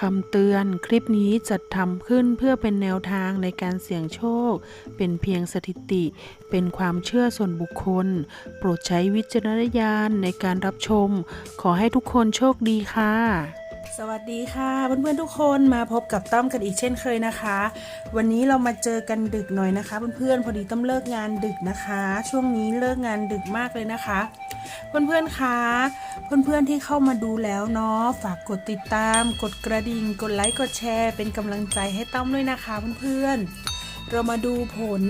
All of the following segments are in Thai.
คำเตือนคลิปนี้จัดทำขึ้นเพื่อเป็นแนวทางในการเสี่ยงโชค เป็นเพียงสถิติ เป็นความเชื่อส่วนบุคคล โปรดใช้วิจารณญาณในการรับชม ขอให้ทุกคนโชคดีค่ะ สวัสดีค่ะเพื่อนๆทุกคนมาพบกับต้อมกันอีกเช่นเคยนะคะ วันนี้เรามาเจอกันดึกหน่อยนะคะ เพื่อนๆพอดีต้อมเลิกงานดึกนะคะ ช่วงนี้เลิกงานดึกมากเลยนะคะ เพื่อนๆคะเพื่อนๆที่เข้ามาดูแล้วเนาะฝากกดติดตาม กดกระดิ่ง กดไลค์กดแชร์ เป็นกำลังใจให้ต้อมด้วยนะคะเพื่อนๆเรามาดูผล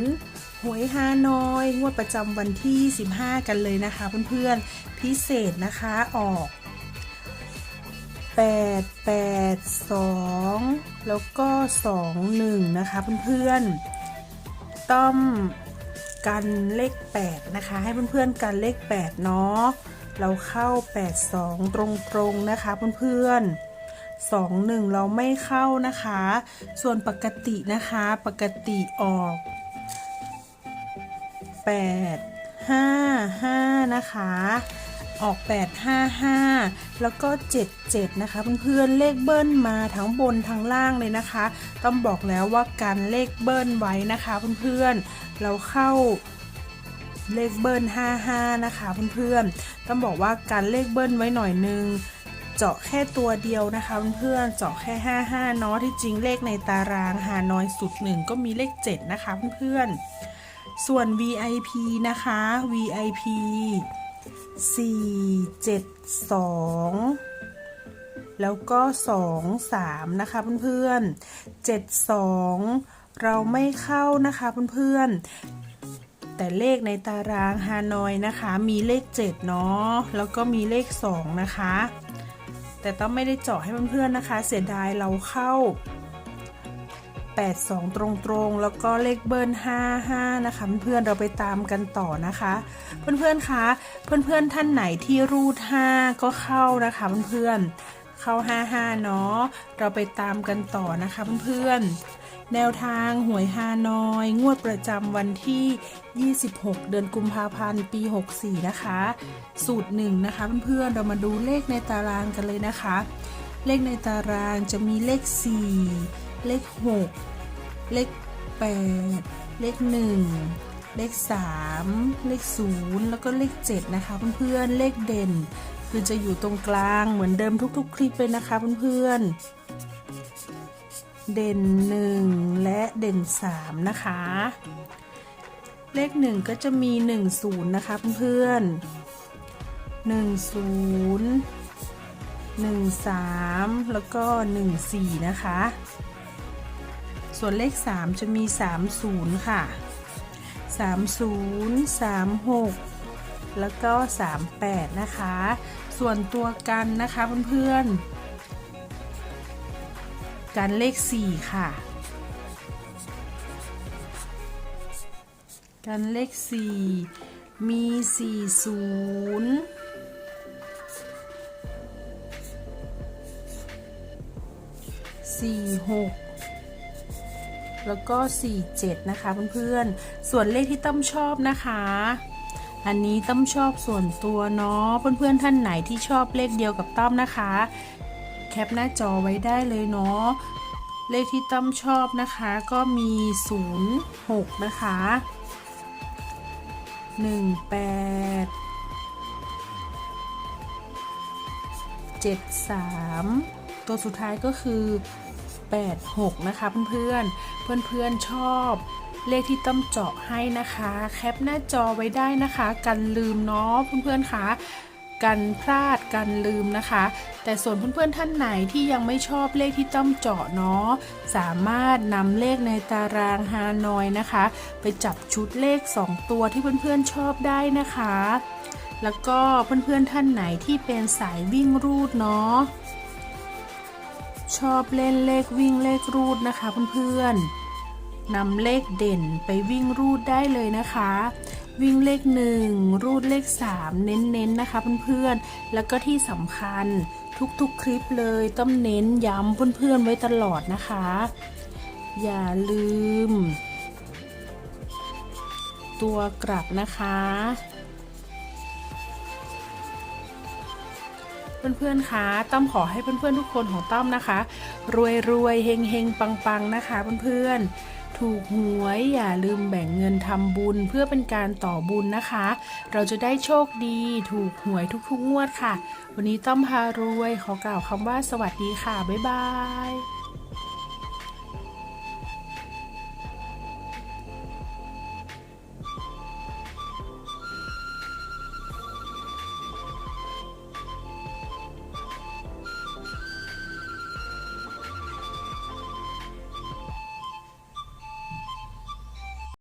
หวยฮานอยงวดประจำวันที่ 15 กันเลยนะคะเพื่อนๆพิเศษนะคะออก 8 8 2 แล้วก็ 2 1 นะคะเพื่อนๆต้อม กันเลข 8 นะคะ ให้เพื่อนๆกันเลข 8 เนาะเราเข้า 8 2 ตรงๆนะคะเพื่อนๆ2 1เราไม่เข้านะคะ ส่วนปกตินะคะ ปกติออก8 5 5นะคะ ออก 855 แล้วก็ 77 นะคะเพื่อนๆเลขเบิ้ลมาทั้งบนทั้งล่างเลยนะคะ ต้องบอกแล้วว่าการเลขเบิ้ลไว้นะคะเพื่อนๆเราเข้าเลขเบิ้ล55 นะคะเพื่อนๆต้องบอกว่าการเลขเบิ้ลไว้หน่อยนึงเจาะแค่ตัวเดียวนะคะเพื่อนๆเจาะแค่ 55 เนาะที่จริงเลขในตารางหาน้อยสุดหนึ่งก็มีเลข 7 นะคะเพื่อนๆส่วน VIP นะคะ VIP 4 7 2แล้วก็2 3นะคะเพื่อนๆ7 2เราไม่เข้านะคะเพื่อนๆแต่เลขในตารางฮานอยนะคะ มีเลข7เนาะแล้วก็มีเลข2นะคะ แต่ต้องไม่ได้เจาะให้เพื่อนๆนะคะ เสียดายเราเข้า 82 ตรงๆ แล้วก็เลขเบิ้ล55 นะคะ เพื่อนๆเราไปตามกันต่อนะคะ เพื่อนๆคะ เพื่อนๆท่านไหนที่รูด 5 ก็เข้านะคะเพื่อนๆเข้า 55 เนาะเราไปตามกันต่อนะคะเพื่อนๆแนวทางหวยฮานอย งวดประจำวันที่ 26 เดือนกุมภาพันธ์ ปี 64 นะคะ สูตรหนึ่งนะคะเพื่อนๆเรามาดูเลขในตารางกันเลยนะคะเลขในตารางจะมีเลข 4 เลข 6 เลข 8 เลข 1 เลข 3 เลข 0 แล้วก็เลข 7 นะคะเพื่อนๆเลขเด่น คือจะอยู่ตรงกลางเหมือนเดิมทุกๆ คลิปเลยนะคะเพื่อนๆเด่น 1 และเด่น 3 นะคะ เลข 1 ก็จะมี 1 0 นะคะเพื่อนๆ1 0 1 3แล้วก็1 4นะคะ ส่วนเลข 3 จะมี 30 ค่ะ 30 36 แล้วก็ 38 นะคะ ส่วนตัวกันนะคะเพื่อนๆ กันเลข 4 ค่ะ กันเลข 4 มี 40 46 แล้วก็ 47 นะคะเพื่อนๆ ส่วนเลขที่ตั้มชอบนะคะ อันนี้ตั้มชอบส่วนตัวเนาะเพื่อนๆท่านไหนที่ชอบเลขเดียวกับตั้มนะคะ แคปหน้าจอไว้ได้เลยเนาะเลขที่ตั้มชอบนะคะก็มี 06 นะคะ 18 73 ตัวสุดท้ายก็คือ 86 นะคะเพื่อนๆเพื่อนๆชอบเลขที่ต้มเจาะให้นะคะ แคปหน้าจอไว้ได้นะคะ กันลืมเนาะเพื่อนๆคะกันพลาดกันลืมนะคะ แต่ส่วนเพื่อนๆท่านไหนที่ยังไม่ชอบเลขที่ต้มเจาะเนาะสามารถนำเลขในตารางฮานอยนะคะ ไปจับชุดเลข 2 ตัวที่เพื่อนๆชอบได้นะคะ แล้วก็เพื่อนๆท่านไหนที่เป็นสายวิ่งรูดเนาะ ชอบเล่นเลขวิ่งเลขรูดนะคะเพื่อนๆนำเลขเด่นไปวิ่งรูดได้เลยนะคะ วิ่งเลขหนึ่งรูดเลข 3 เน้นๆนะคะเพื่อนๆแล้วก็ที่สำคัญทุกๆคลิปเลยต้องเน้นย้ำเพื่อนๆไว้ตลอดนะคะ อย่าลืม ตัวกลับนะคะ เพื่อนๆคะต้อมขอให้เพื่อนๆทุกคนของต้อมนะคะ รวยรวยๆเฮงเฮงปังปังๆนะคะเพื่อนๆถูกหวยอย่าลืมแบ่งเงินทำบุญเพื่อเป็นการต่อบุญนะคะ เราจะได้โชคดีถูกหวยทุกๆงวดค่ะ วันนี้ต้อมพารวยขอกล่าวคำว่าสวัสดีค่ะ บ๊ายบาย